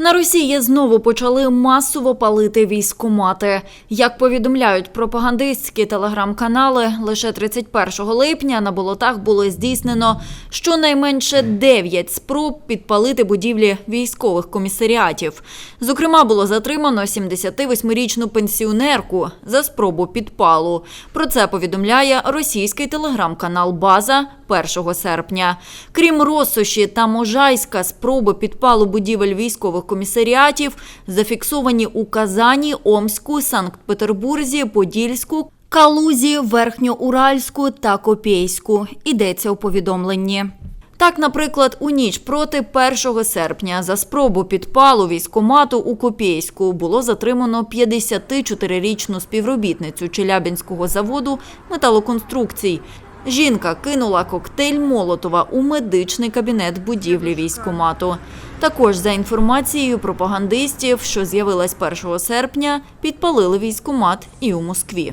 На Росії знову почали масово палити військомати. Як повідомляють пропагандистські телеграм-канали, лише 31 липня на болотах було здійснено щонайменше 9 спроб підпалити будівлі військових комісаріатів. Зокрема, було затримано 78-річну пенсіонерку за спробу підпалу. Про це повідомляє російський телеграм-канал База 1 серпня. Крім Росоші та Можайська, спроби підпалу будівель військових комісаріатів зафіксовані у Казані, Омську, Санкт-Петербурзі, Подільську, Калузі, Верхньоуральську та Копейську. Йдеться у повідомленні. Так, наприклад, у ніч проти 1 серпня за спробу підпалу військомату у Копейську було затримано 54-річну співробітницю Челябинського заводу металоконструкцій. Жінка кинула коктейль Молотова у медичний кабінет будівлі військомату. Також за інформацією пропагандистів, що з'явилась 1 серпня, підпалили військомат і у Москві.